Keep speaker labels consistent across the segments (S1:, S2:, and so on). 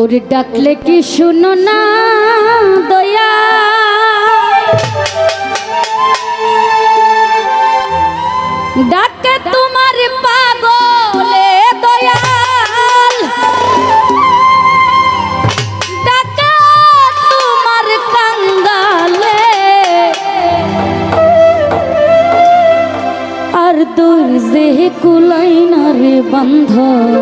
S1: ওরে ডাকলে কি শুনো না দয়া? ডাকে তোমার পাগলে দয়াল। ডাকে তোমার কাঙ্গালে। আর দূর যে কুলাইনারে বন্ধন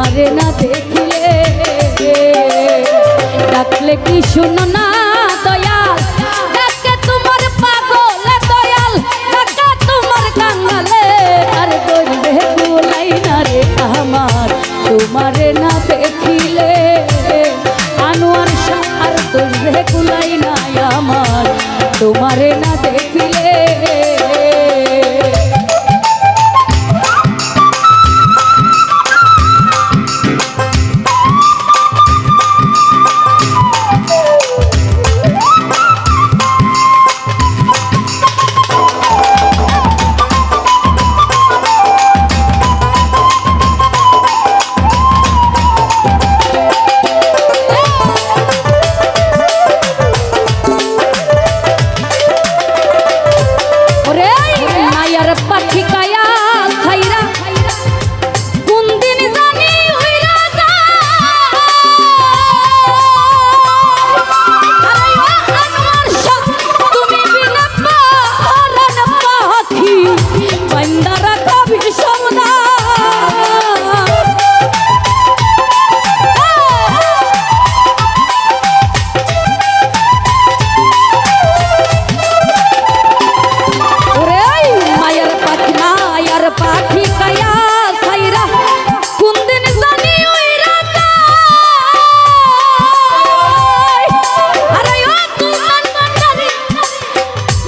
S1: আমারে না দেখিলে। ডাকলে কি শুনো না?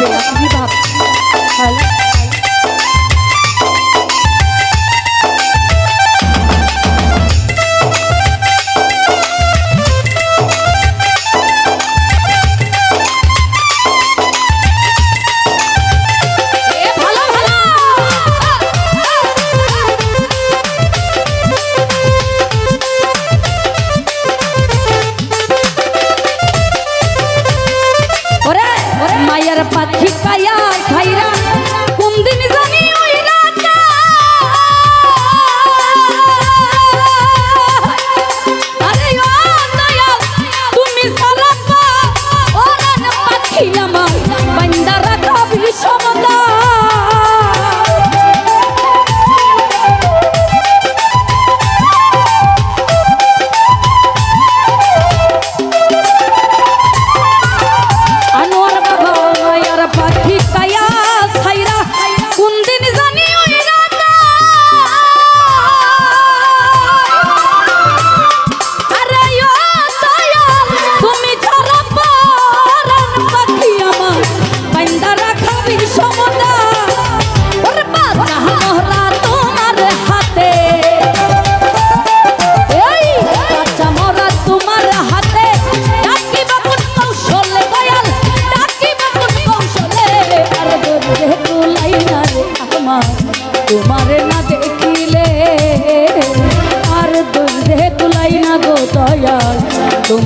S1: পেলাম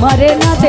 S1: তোমারে না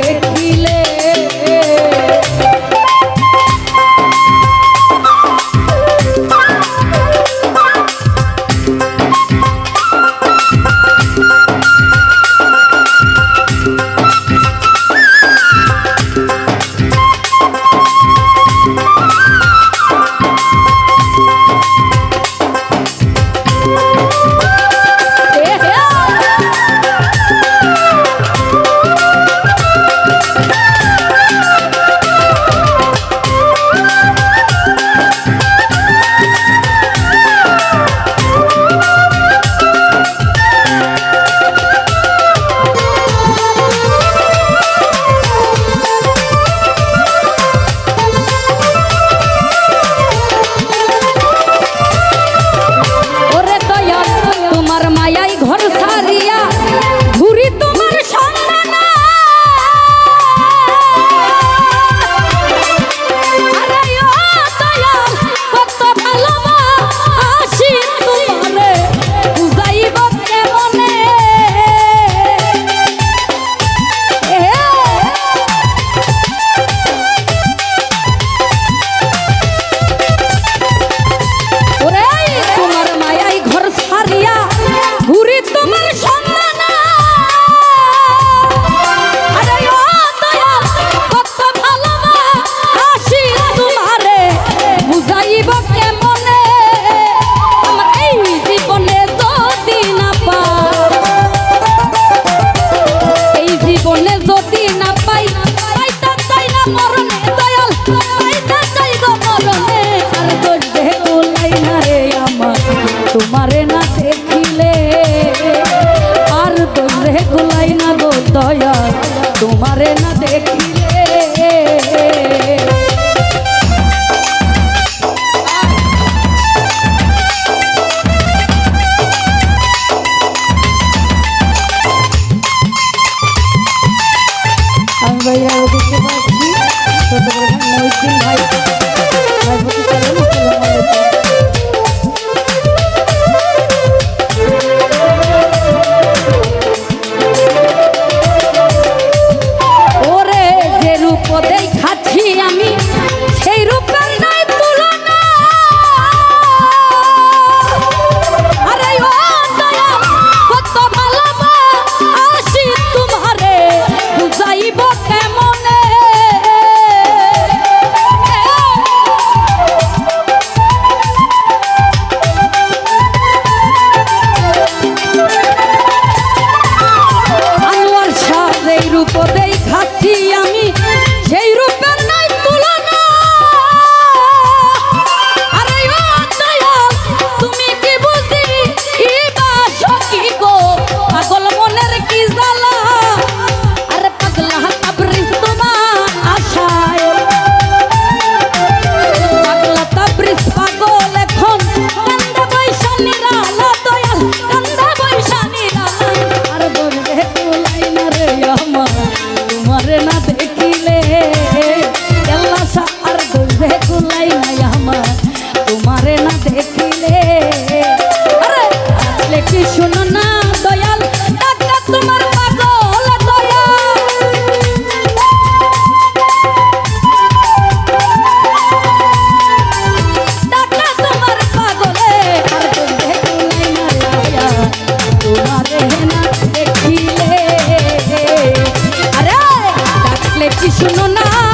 S1: দেখিলে। আর তোমরে কুলাই না গো দয়া তোমারে না দেখিলে। আমি ভাই। কি শুনো না।